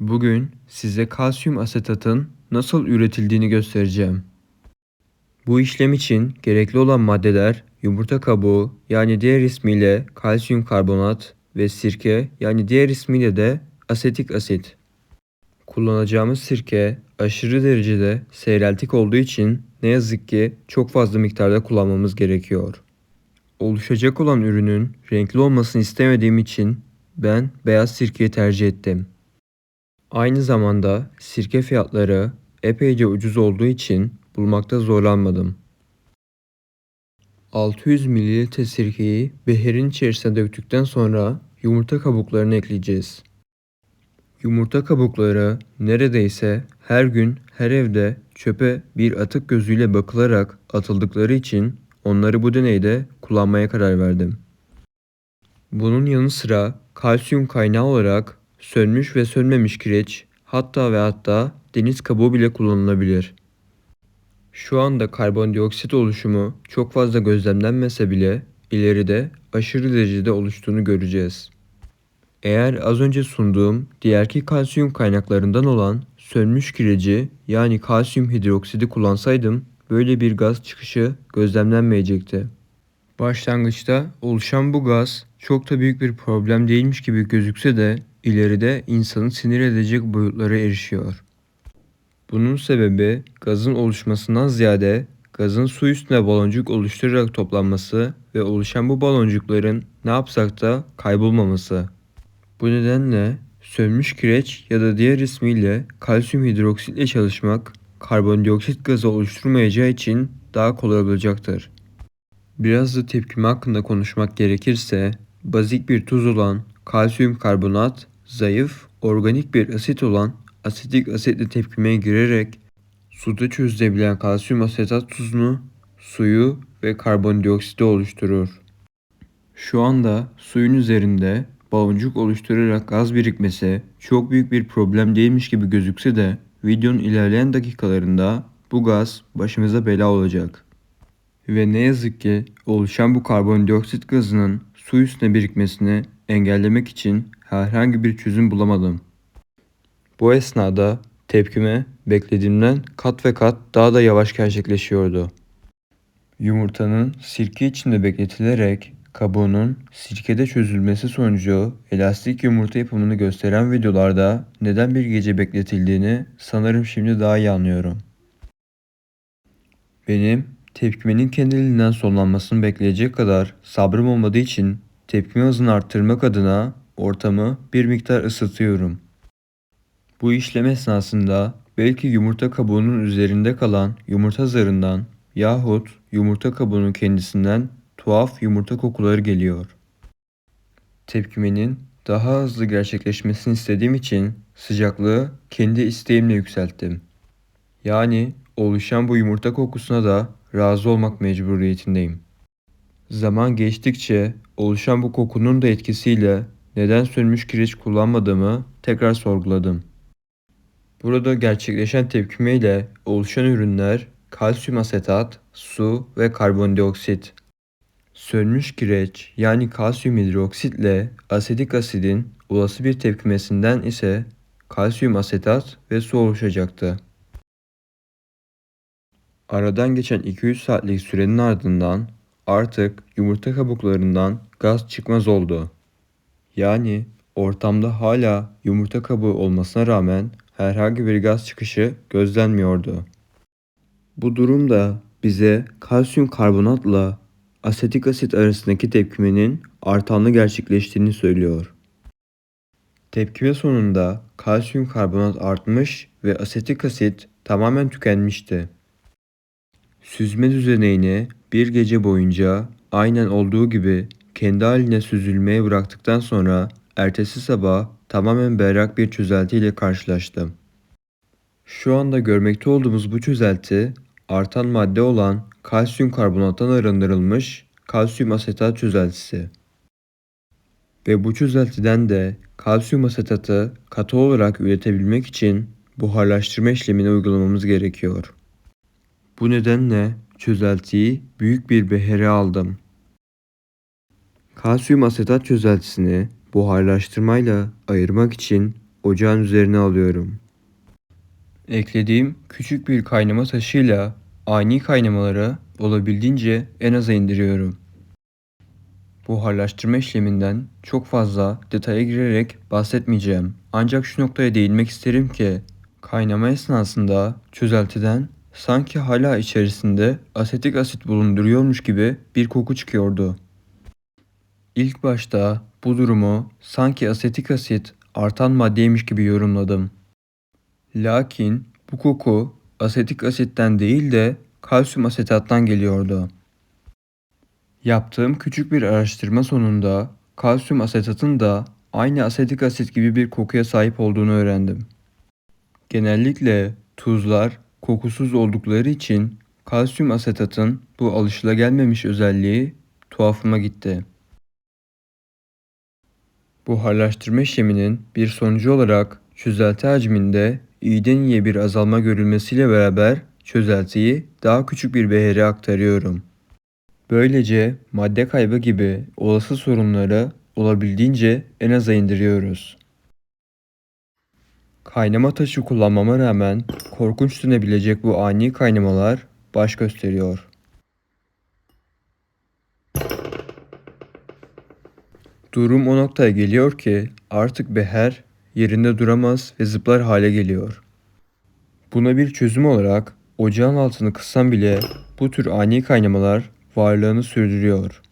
Bugün size kalsiyum asetatın nasıl üretildiğini göstereceğim. Bu işlem için gerekli olan maddeler yumurta kabuğu yani diğer ismiyle kalsiyum karbonat ve sirke yani diğer ismiyle de asetik asit. Kullanacağımız sirke aşırı derecede seyreltik olduğu için ne yazık ki çok fazla miktarda kullanmamız gerekiyor. Oluşacak olan ürünün renkli olmasını istemediğim için ben beyaz sirkeyi tercih ettim. Aynı zamanda sirke fiyatları epeyce ucuz olduğu için bulmakta zorlanmadım. 600 ml sirkeyi beherin içerisine döktükten sonra yumurta kabuklarını ekleyeceğiz. Yumurta kabukları neredeyse her gün her evde çöpe bir atık gözüyle bakılarak atıldıkları için onları bu deneyde kullanmaya karar verdim. Bunun yanı sıra kalsiyum kaynağı olarak sönmüş ve sönmemiş kireç hatta ve hatta deniz kabuğu bile kullanılabilir. Şu anda karbondioksit oluşumu çok fazla gözlemlenmese bile ileride aşırı derecede oluştuğunu göreceğiz. Eğer az önce sunduğum diğerki kalsiyum kaynaklarından olan sönmüş kireci yani kalsiyum hidroksidi kullansaydım böyle bir gaz çıkışı gözlemlenmeyecekti. Başlangıçta oluşan bu gaz çok da büyük bir problem değilmiş gibi gözükse de ileride insanı sinir edecek boyutlara erişiyor. Bunun sebebi gazın oluşmasından ziyade gazın su üstüne baloncuk oluşturarak toplanması ve oluşan bu baloncukların ne yapsak da kaybolmaması. Bu nedenle sönmüş kireç ya da diğer ismiyle kalsiyum hidroksitle çalışmak karbondioksit gazı oluşturmayacağı için daha kolay olacaktır. Biraz da tepkime hakkında konuşmak gerekirse bazik bir tuz olan kalsiyum karbonat zayıf organik bir asit olan asetik asitle tepkimeye girerek suda çözülebilen kalsiyum asetat tuzunu, suyu ve karbondioksiti oluşturur. Şu anda suyun üzerinde baloncuk oluşturarak gaz birikmesi çok büyük bir problem değilmiş gibi gözükse de videonun ilerleyen dakikalarında bu gaz başımıza bela olacak. Ve ne yazık ki oluşan bu karbondioksit gazının su üstüne birikmesini engellemek için herhangi bir çözüm bulamadım. Bu esnada tepkime beklediğimden kat ve kat daha da yavaş gerçekleşiyordu. Yumurtanın sirke içinde bekletilerek kabuğunun sirkede çözülmesi sonucu elastik yumurta yapımını gösteren videolarda neden bir gece bekletildiğini sanırım şimdi daha iyi anlıyorum. Benim tepkimenin kendiliğinden sonlanmasını bekleyecek kadar sabrım olmadığı için tepkime hızını arttırmak adına ortamı bir miktar ısıtıyorum. Bu işlem esnasında belki yumurta kabuğunun üzerinde kalan yumurta zarından yahut yumurta kabuğunun kendisinden tuhaf yumurta kokuları geliyor. Tepkimenin daha hızlı gerçekleşmesini istediğim için sıcaklığı kendi isteğimle yükselttim. Yani oluşan bu yumurta kokusuna da razı olmak mecburiyetindeyim. Zaman geçtikçe oluşan bu kokunun da etkisiyle neden sönmüş kireç kullanmadığımı tekrar sorguladım. Burada gerçekleşen tepkime ile oluşan ürünler kalsiyum asetat, su ve karbondioksit. Sönmüş kireç yani kalsiyum hidroksit ile asetik asidin olası bir tepkimesinden ise kalsiyum asetat ve su oluşacaktı. Aradan geçen 200 saatlik sürenin ardından artık yumurta kabuklarından gaz çıkmaz oldu. Yani ortamda hala yumurta kabuğu olmasına rağmen herhangi bir gaz çıkışı gözlenmiyordu. Bu durum da bize kalsiyum karbonatla asetik asit arasındaki tepkimenin artanlı gerçekleştiğini söylüyor. Tepkime sonunda kalsiyum karbonat artmış ve asetik asit tamamen tükenmişti. Süzme düzeneğini bir gece boyunca aynen olduğu gibi kendi haline süzülmeye bıraktıktan sonra ertesi sabah tamamen berrak bir çözelti ile karşılaştım. Şu anda görmekte olduğumuz bu çözelti artan madde olan kalsiyum karbonattan arındırılmış kalsiyum asetat çözeltisi. Ve bu çözeltiden de kalsiyum asetatı katı olarak üretebilmek için buharlaştırma işlemini uygulamamız gerekiyor. Bu nedenle çözeltiyi büyük bir behere aldım. Kalsiyum asetat çözeltisini buharlaştırmayla ayırmak için ocağın üzerine alıyorum. Eklediğim küçük bir kaynama taşıyla ani kaynamaları olabildiğince en aza indiriyorum. Buharlaştırma işleminden çok fazla detaya girerek bahsetmeyeceğim. Ancak şu noktaya değinmek isterim ki kaynama esnasında çözeltiden sanki hala içerisinde asetik asit bulunduruyormuş gibi bir koku çıkıyordu. İlk başta bu durumu sanki asetik asit artan maddeymiş gibi yorumladım. Lakin bu koku asetik asitten değil de kalsiyum asetattan geliyordu. Yaptığım küçük bir araştırma sonunda kalsiyum asetatın da aynı asetik asit gibi bir kokuya sahip olduğunu öğrendim. Genellikle tuzlar kokusuz oldukları için kalsiyum asetatın bu alışılagelmemiş özelliği tuhafıma gitti. Buharlaştırma işleminin bir sonucu olarak çözelti hacminde iyiden iyiye bir azalma görülmesiyle beraber çözeltiyi daha küçük bir behere aktarıyorum. Böylece madde kaybı gibi olası sorunları olabildiğince en aza indiriyoruz. Kaynama taşı kullanmama rağmen korkunç dönebilecek bu ani kaynamalar baş gösteriyor. Durum o noktaya geliyor ki artık beher yerinde duramaz ve zıplar hale geliyor. Buna bir çözüm olarak ocağın altını kıssam bile bu tür ani kaynamalar varlığını sürdürüyor.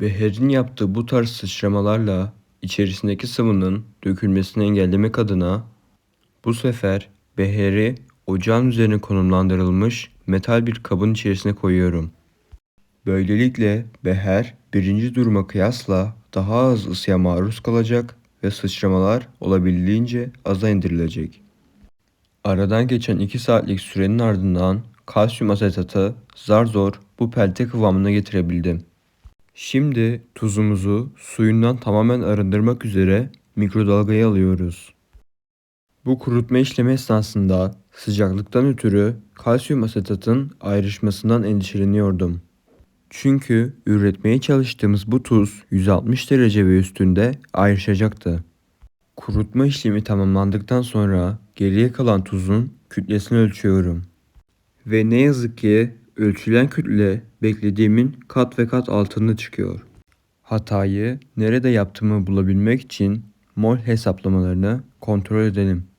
Beherin yaptığı bu tarz sıçramalarla içerisindeki sıvının dökülmesini engellemek adına bu sefer beheri ocağın üzerine konumlandırılmış metal bir kabın içerisine koyuyorum. Böylelikle beher birinci duruma kıyasla daha az ısıya maruz kalacak ve sıçramalar olabildiğince aza indirilecek. Aradan geçen 2 saatlik sürenin ardından kalsiyum asetatı zar zor bu pelte kıvamına getirebildim. Şimdi tuzumuzu suyundan tamamen arındırmak üzere mikrodalgaya alıyoruz. Bu kurutma işlemi esnasında sıcaklıktan ötürü kalsiyum asetatın ayrışmasından endişeleniyordum. Çünkü üretmeye çalıştığımız bu tuz 160 derece ve üstünde ayrışacaktı. Kurutma işlemi tamamlandıktan sonra geriye kalan tuzun kütlesini ölçüyorum. Ve ne yazık ki ölçülen kütle beklediğimin kat ve kat altında çıkıyor. Hatayı nerede yaptığımı bulabilmek için mol hesaplamalarını kontrol edelim.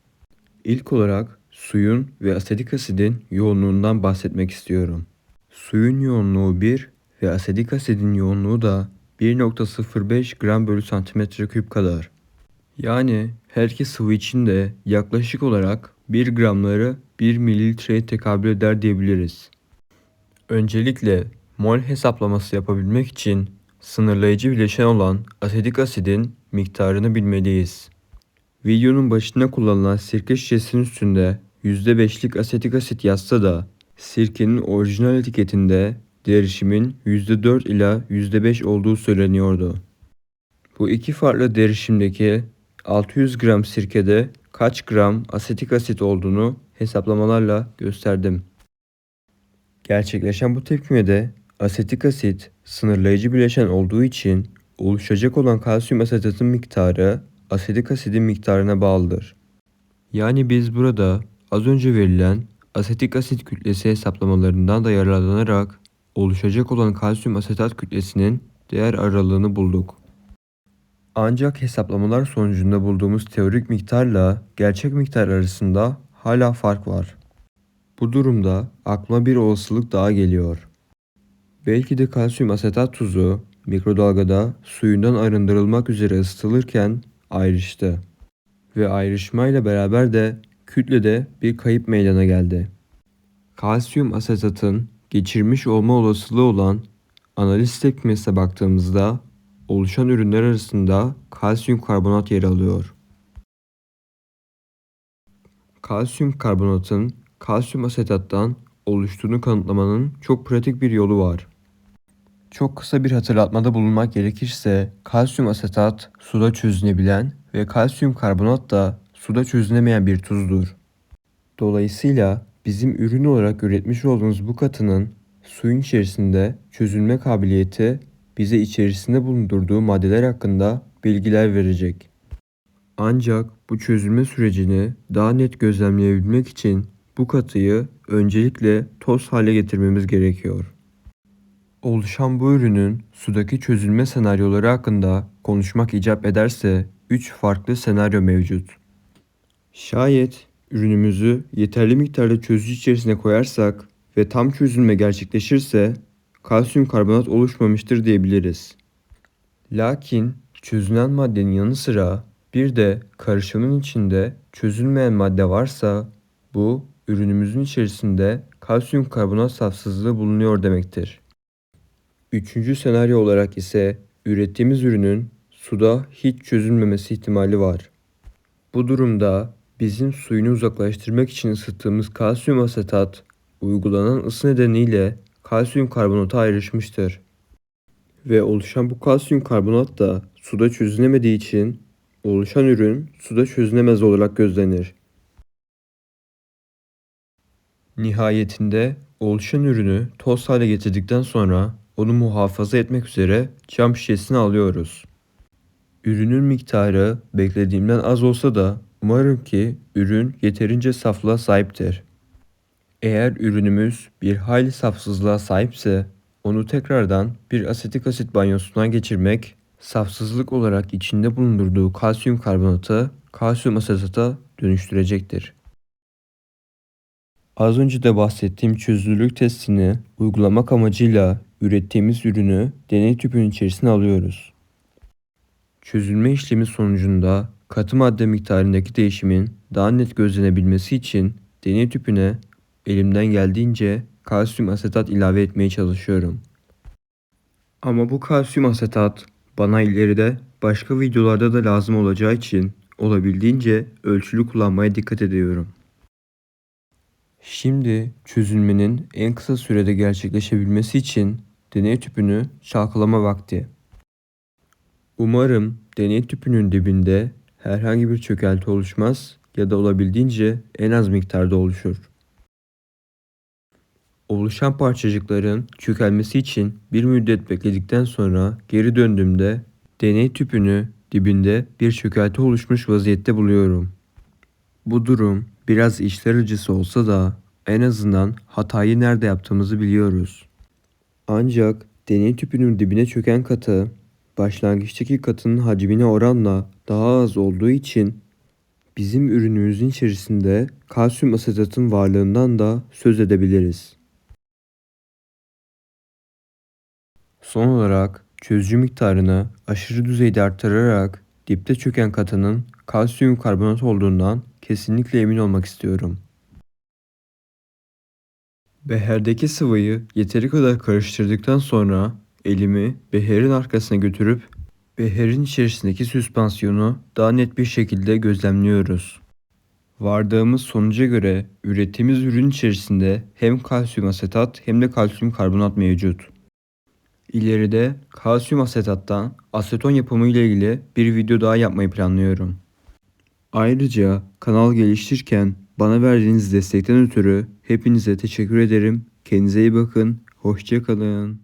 İlk olarak suyun ve asetik asidin yoğunluğundan bahsetmek istiyorum. Suyun yoğunluğu 1 ve asetik asidin yoğunluğu da 1.05 gram bölü santimetre küp kadar. Yani her iki sıvı için de yaklaşık olarak 1 gramları 1 mililitreye tekabül eder diyebiliriz. Öncelikle mol hesaplaması yapabilmek için sınırlayıcı bileşen olan asetik asidin miktarını bilmeliyiz. Videonun başında kullanılan sirke şişesinin üstünde %5'lik asetik asit yazsa da sirkenin orijinal etiketinde derişimin %4 ila %5 olduğu söyleniyordu. Bu iki farklı derişimdeki 600 gram sirkede kaç gram asetik asit olduğunu hesaplamalarla gösterdim. Gerçekleşen bu tepkimede asetik asit sınırlayıcı bileşen olduğu için oluşacak olan kalsiyum asetatın miktarı asetik asidin miktarına bağlıdır. Yani biz burada az önce verilen asetik asit kütlesi hesaplamalarından da yararlanarak oluşacak olan kalsiyum asetat kütlesinin değer aralığını bulduk. Ancak hesaplamalar sonucunda bulduğumuz teorik miktarla gerçek miktar arasında hala fark var. Bu durumda aklıma bir olasılık daha geliyor. Belki de kalsiyum asetat tuzu mikrodalgada suyundan arındırılmak üzere ısıtılırken ayrıştı. Ve ayrışmayla beraber de kütlede bir kayıp meydana geldi. Kalsiyum asetatın geçirmiş olma olasılığı olan analiz tepkimesine baktığımızda oluşan ürünler arasında kalsiyum karbonat yer alıyor. Kalsiyum karbonatın kalsiyum asetattan oluştuğunu kanıtlamanın çok pratik bir yolu var. Çok kısa bir hatırlatmada bulunmak gerekirse kalsiyum asetat suda çözünebilen ve kalsiyum karbonat da suda çözünemeyen bir tuzdur. Dolayısıyla bizim ürün olarak üretmiş olduğumuz bu katının suyun içerisinde çözülme kabiliyeti bize içerisinde bulundurduğu maddeler hakkında bilgiler verecek. Ancak bu çözülme sürecini daha net gözlemleyebilmek için bu katıyı öncelikle toz hale getirmemiz gerekiyor. Oluşan bu ürünün sudaki çözülme senaryoları hakkında konuşmak icap ederse 3 farklı senaryo mevcut. Şayet ürünümüzü yeterli miktarda çözücü içerisine koyarsak ve tam çözülme gerçekleşirse kalsiyum karbonat oluşmamıştır diyebiliriz. Lakin çözünen maddenin yanı sıra bir de karışımın içinde çözülmeyen madde varsa bu ürünümüzün içerisinde kalsiyum karbonat safsızlığı bulunuyor demektir. Üçüncü senaryo olarak ise ürettiğimiz ürünün suda hiç çözülmemesi ihtimali var. Bu durumda bizim suyunu uzaklaştırmak için ısıttığımız kalsiyum asetat uygulanan ısı nedeniyle kalsiyum karbonata ayrışmıştır. Ve oluşan bu kalsiyum karbonat da suda çözülemediği için oluşan ürün suda çözülemez olarak gözlenir. Nihayetinde oluşan ürünü toz hale getirdikten sonra onu muhafaza etmek üzere cam şişesine alıyoruz. Ürünün miktarı beklediğimden az olsa da umarım ki ürün yeterince saflığa sahiptir. Eğer ürünümüz bir hayli safsızlığa sahipse onu tekrardan bir asetik asit banyosuna geçirmek safsızlık olarak içinde bulundurduğu kalsiyum karbonatı kalsiyum asetata dönüştürecektir. Az önce de bahsettiğim çözünürlük testini uygulamak amacıyla ürettiğimiz ürünü deney tüpünün içerisine alıyoruz. Çözülme işlemi sonucunda katı madde miktarındaki değişimin daha net gözlenebilmesi için deney tüpüne elimden geldiğince kalsiyum asetat ilave etmeye çalışıyorum. Ama bu kalsiyum asetat bana ileride başka videolarda da lazım olacağı için olabildiğince ölçülü kullanmaya dikkat ediyorum. Şimdi çözülmenin en kısa sürede gerçekleşebilmesi için deney tüpünü çalkalama vakti. Umarım deney tüpünün dibinde herhangi bir çökelti oluşmaz ya da olabildiğince en az miktarda oluşur. Oluşan parçacıkların çökelmesi için bir müddet bekledikten sonra geri döndüğümde deney tüpünü dibinde bir çökelti oluşmuş vaziyette buluyorum. Bu durum biraz işler acısı olsa da en azından hatayı nerede yaptığımızı biliyoruz. Ancak deney tüpünün dibine çöken katı başlangıçtaki katının hacmine oranla daha az olduğu için bizim ürünümüzün içerisinde kalsiyum asetatın varlığından da söz edebiliriz. Son olarak çözücü miktarını aşırı düzeyde artırarak dipte çöken katının kalsiyum karbonat olduğundan kesinlikle emin olmak istiyorum. Beherdeki sıvıyı yeteri kadar karıştırdıktan sonra elimi beherin arkasına götürüp beherin içerisindeki süspansiyonu daha net bir şekilde gözlemliyoruz. Vardığımız sonuca göre ürettiğimiz ürün içerisinde hem kalsiyum asetat hem de kalsiyum karbonat mevcut. İleride kalsiyum asetattan aseton yapımı ile ilgili bir video daha yapmayı planlıyorum. Ayrıca kanal geliştirirken bana verdiğiniz destekten ötürü hepinize teşekkür ederim. Kendinize iyi bakın. Hoşçakalın.